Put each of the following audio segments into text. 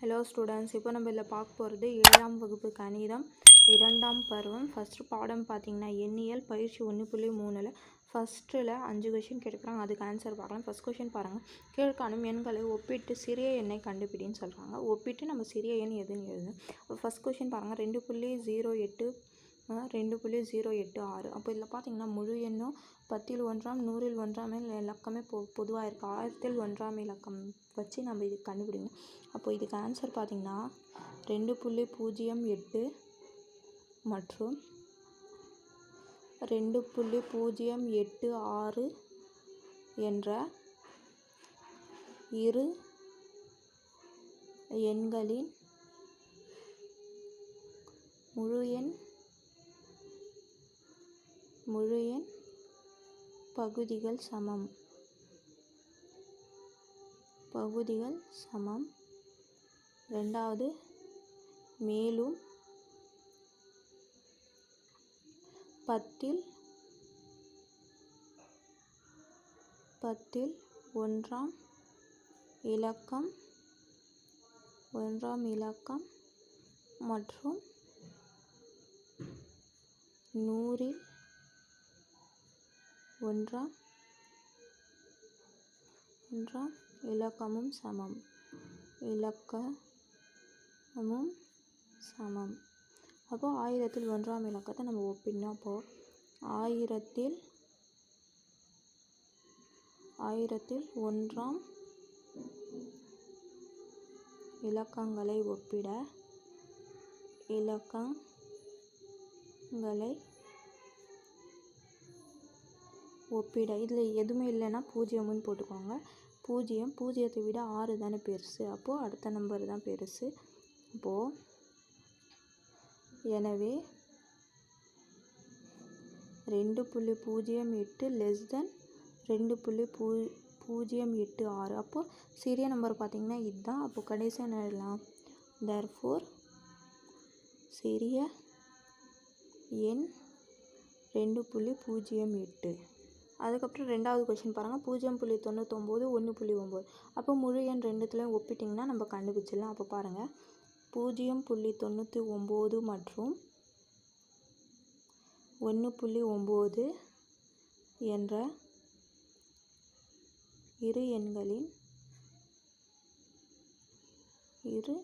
Hello students இப்போ நம்ம இதில் பார்க்க போகிறது ஏழாம் வகுப்பு கணிதம் இரண்டாம் பருவம். ஃபஸ்ட்டு பாடம் பார்த்தீங்கன்னா எண்ணியல் பயிற்சி ஒன்று புள்ளி மூணில் ஃபஸ்ட்டில் அஞ்சு கொஷின் கேட்குறாங்க அதுக்கு ஆன்சர் பார்க்கலாம். ஃபஸ்ட் கொஷின் பாருங்கள் கீழ்காணும் எண்களை ஒப்பிட்டு சிறிய எண்ணை கண்டுபிடின்னு சொல்கிறாங்க ஒப்பிட்டு நம்ம சிறிய எண் எதுன்னு எழுதணும் ஃபஸ்ட் கொஷின் பாருங்கள் ரெண்டு புள்ளி ஜீரோ எட்டு ரெண்டு புள்ளி ஜீரோ எட்டு ஆறு. அப்போ இதில் பார்த்தீங்கன்னா முழு எண்ணும் பத்தில் ஒன்றாம் நூறில் ஒன்றாம் இலக்கமே பொ பொதுவாக இருக்குது ஆயிரத்தில் ஒன்றாம் இலக்கம் வச்சு நம்ம இது கண்டுபிடிக்கணும். அப்போ இதுக்கு ஆன்சர் பார்த்தீங்கன்னா ரெண்டு புள்ளி பூஜ்ஜியம் எட்டு மற்றும் ரெண்டு புள்ளி பூஜ்ஜியம் எட்டு ஆறு என்ற இரு எண்களின் முழு எண் முழு எண் பகுதிகள் சமம். பகுதிகள் சமம். ரெண்டாவது மேலும் பத்தில் பத்தில் ஒன்றாம் இலக்கம் ஒன்றாம் இலக்கம் மற்றும் நூறில் ஒன்றாம் ஒன்றாம் இலக்கமும் சமம். இலக்கமும் சமம். அப்போ ஆயிரத்தில் ஒன்றாம் இலக்கத்தை நம்ம ஒப்பிடணும் அப்போது ஆயிரத்தில் ஆயிரத்தில் ஒன்றாம் இலக்கங்களை ஒப்பிட இலக்கங்களை ஒப்பிட. இதில் எதுவுமே இல்லைன்னா பூஜ்ஜியம்னு போட்டுக்கோங்க. பூஜ்ஜியம் பூஜ்ஜியத்தை விட ஆறு தானே பெருசு. அப்போது அடுத்த நம்பர் தான் பெருசு. அப்போது எனவே ரெண்டு புள்ளி பூஜ்ஜியம் எட்டு லெஸ் தென் ரெண்டு புள்ளி பூ பூஜ்ஜியம் எட்டு ஆறு. அப்போது சிறிய நம்பர் பார்த்திங்கன்னா இதுதான். அப்போது கடைசியாக என்ன எழுதலாம்? தர்ஃபோர் சிறிய எண் ரெண்டு புள்ளி பூஜ்ஜியம் எட்டு. அதுக்கப்புறம் ரெண்டாவது கொஷின் பாருங்கள் பூஜ்ஜியம் புள்ளி தொண்ணூத்தொம்பது ஒன்று புள்ளி ஒம்பது. அப்போ முழு எண் ரெண்டுத்துலையும் ஒப்பிட்டிங்கன்னா நம்ம கண்டுபிடிச்சிடலாம். அப்போ பாருங்கள் பூஜ்ஜியம் புள்ளி தொண்ணூற்றி ஒம்பது மற்றும் ஒன்று புள்ளி ஒம்பது என்ற இரு எண்களின் இரு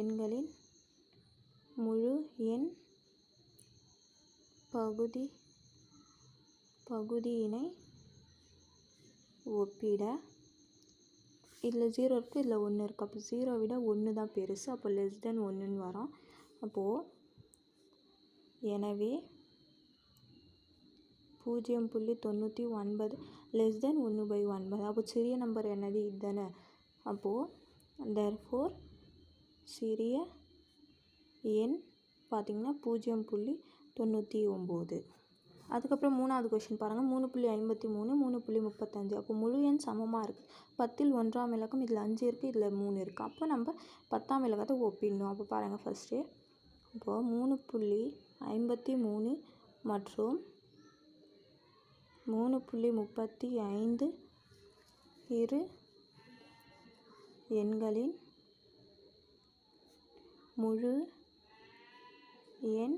எண்களின் முழு எண் பகுதி பகுதியினை ஒப்பிட. இதில் ஜீரோ இருக்குது இதில் ஒன்று இருக்குது அப்போ ஜீரோ விட ஒன்று தான் பெருசு. அப்போ லெஸ் தென் ஒன்றுன்னு வரும். அப்போது எனவே பூஜ்ஜியம் புள்ளி தொண்ணூற்றி ஒன்பது லெஸ் தென் ஒன்று பை ஒன்பது. அப்போ சிறிய நம்பர் என்னது? இதுதானே. அப்போது தேர்ஃபோர் சிறிய எண் பார்த்திங்கன்னா பூஜ்ஜியம் புள்ளி தொண்ணூற்றி ஒம்பது அதுக்கப்புறம் மூணாவது கொஷின் பாருங்கள் மூணு புள்ளி ஐம்பத்தி மூணு மூணு புள்ளி முப்பத்தஞ்சு. அப்போ முழு எண் சமமாக இருக்குது பத்தில் ஒன்றாம் இலக்கம் இதில் அஞ்சு இருக்குது இதில் மூணு இருக்குது அப்போ நம்ம பத்தாம் இலக்கத்தை ஒப்பிடணும். அப்போ பாருங்கள் ஃபஸ்ட்டு இப்போது மூணு புள்ளி ஐம்பத்தி மூணு மற்றும் மூணு புள்ளி முப்பத்தி ஐந்து இரு எண்களின் முழு எண்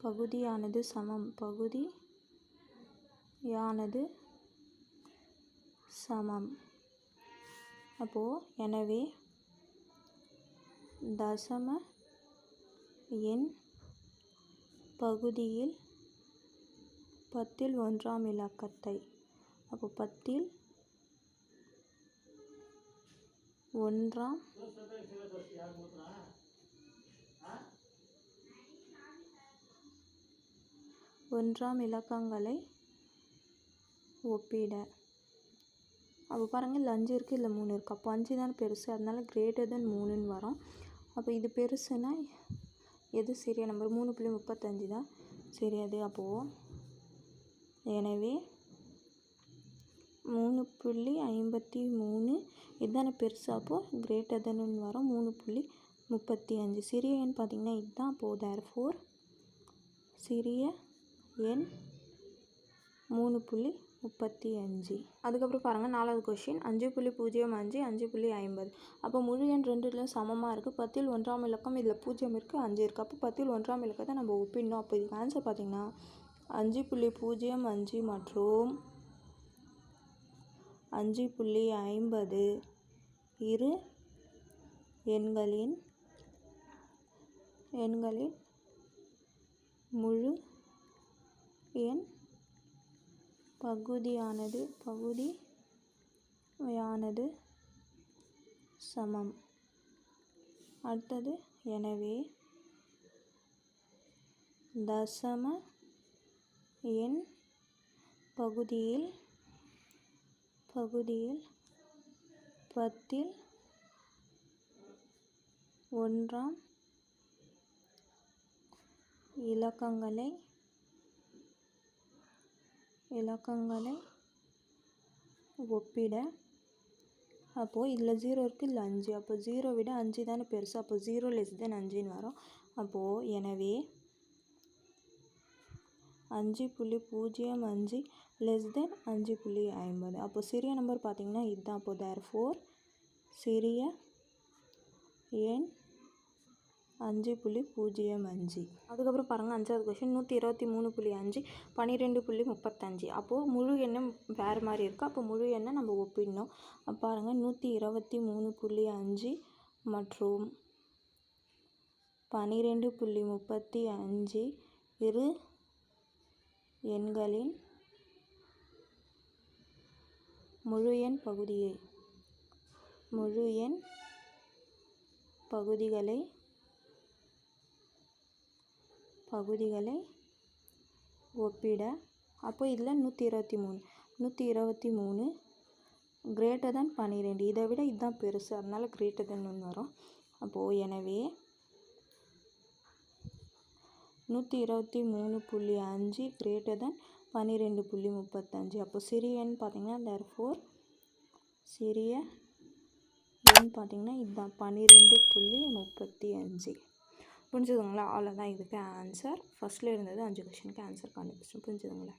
பகுதியானது சமம். பகுதியானது சமம். அப்போது எனவே தசம எண் பகுதியில் பத்தில் ஒன்றாம் இலக்கத்தை அப்போ பத்தில் ஒன்றாம் ஒன்றாம் இலக்கங்களை ஒப்பிட. அப்போ பாருங்கள் இல்லை அஞ்சு இருக்குது இல்லை மூணு இருக்குது அப்போ அஞ்சு தான் பெருசு. அதனால் கிரேட்டர் தென் மூணுன்னு வரும். அப்போ இது பெருசுனா எது சரியா? நம்பர் மூணு புள்ளி முப்பத்தஞ்சு தான் சரியாது அப்போது எனவே மூணு புள்ளி ஐம்பத்தி மூணு இதுதானே பெருசு. அப்போது கிரேட்டர் தென்னு வரும். மூணு புள்ளி முப்பத்தி அஞ்சு. சிறிய எண் பார்த்திங்கன்னா இதுதான். அப்போது தேர்ஃபோர் சிறிய எண் மூணு புள்ளி முப்பத்தி அஞ்சு. அதுக்கப்புறம் பாருங்கள் நாலாவது கொஷின் அஞ்சு புள்ளி பூஜ்ஜியம் அஞ்சு அஞ்சு புள்ளி ஐம்பது. அப்போ முழு எண் ரெண்டுலேயும் சமமாக இருக்குது பத்தில் ஒன்றாம் இலக்கம் இதில் பூஜ்ஜியம் இருக்குது அஞ்சு இருக்குது அப்போ பத்தில் ஒன்றாம் இலக்கத்தை நம்ம ஒப்பிடணும். அப்போ இதுக்கு ஆன்சர் பார்த்திங்கன்னா அஞ்சு புள்ளி பூஜ்ஜியம் அஞ்சு மற்றும் அஞ்சு புள்ளி ஐம்பது இரு எண்களின் எண்களின் முழு எண் பகுதியானது பகுதியானது சமம். அடுத்தது எனவே தசம எண் பகுதியில் பகுதியில் பத்தில் ஒன்றாம் இலக்கங்களை இலக்கங்களை ஒப்பிட. அப்போது இதில் ஜீரோ இருக்குது இல்லை அஞ்சு. அப்போ ஜீரோ விட அஞ்சு தானே பெருசு. அப்போ ஜீரோ லெஸ் தென் அஞ்சுன்னு வரும். அப்போது எனவே அஞ்சு புள்ளி பூஜ்ஜியம் அஞ்சு லெஸ் தென் அஞ்சு புள்ளி ஐம்பது. அப்போ சிறிய நம்பர் பார்த்திங்கன்னா இதுதான். அப்போ தேர் ஃபோர் சிறிய எண் அஞ்சு புள்ளி பூஜ்ஜியம் அஞ்சு. அதுக்கப்புறம் பாருங்கள் அஞ்சாவது கொஷின் நூற்றி இருபத்தி மூணு புள்ளி அஞ்சு பன்னிரெண்டு புள்ளி முப்பத்தஞ்சு. அப்போது முழு எண்ணம் வேறு மாதிரி இருக்குது அப்போ முழு எண்ணை நம்ம ஒப்பிடணும். அப்போ பாருங்கள் நூற்றி இருபத்தி மூணு புள்ளி அஞ்சு மற்றும் பன்னிரெண்டு புள்ளி முப்பத்தி அஞ்சு இரு எண்களின் முழு எண் பகுதியை முழு எண் பகுதிகளை பகுதிகளை ஒப்பிட. அப்போ இதில் நூற்றி இருபத்தி மூணு நூற்றி இருபத்தி மூணு கிரேட்டர் தேன் பன்னிரெண்டு இதை விட இதுதான் பெருசு. அதனால் கிரேட்டர் தேன் ஒன்று வரும். அப்போது எனவே நூற்றி இருபத்தி மூணு புள்ளி அஞ்சு கிரேட்டர் தேன் பன்னிரெண்டு புள்ளி முப்பத்தஞ்சு. அப்போ சிறிய எண் பார்த்திங்கன்னா தேர் ஃபோர் சிறிய எண் பார்த்திங்கன்னா இதுதான் பன்னிரெண்டு புள்ளி முப்பத்தி அஞ்சு. புரிஞ்சுதுங்களா? அவ்வளோதான் இதுக்கு ஆன்சர் ஃபஸ்ட்டில் இருந்தது அஞ்சு கொஷனுக்கு ஆன்சர் கண்டுபிடிச்சோம் புரிஞ்சுதுங்களா?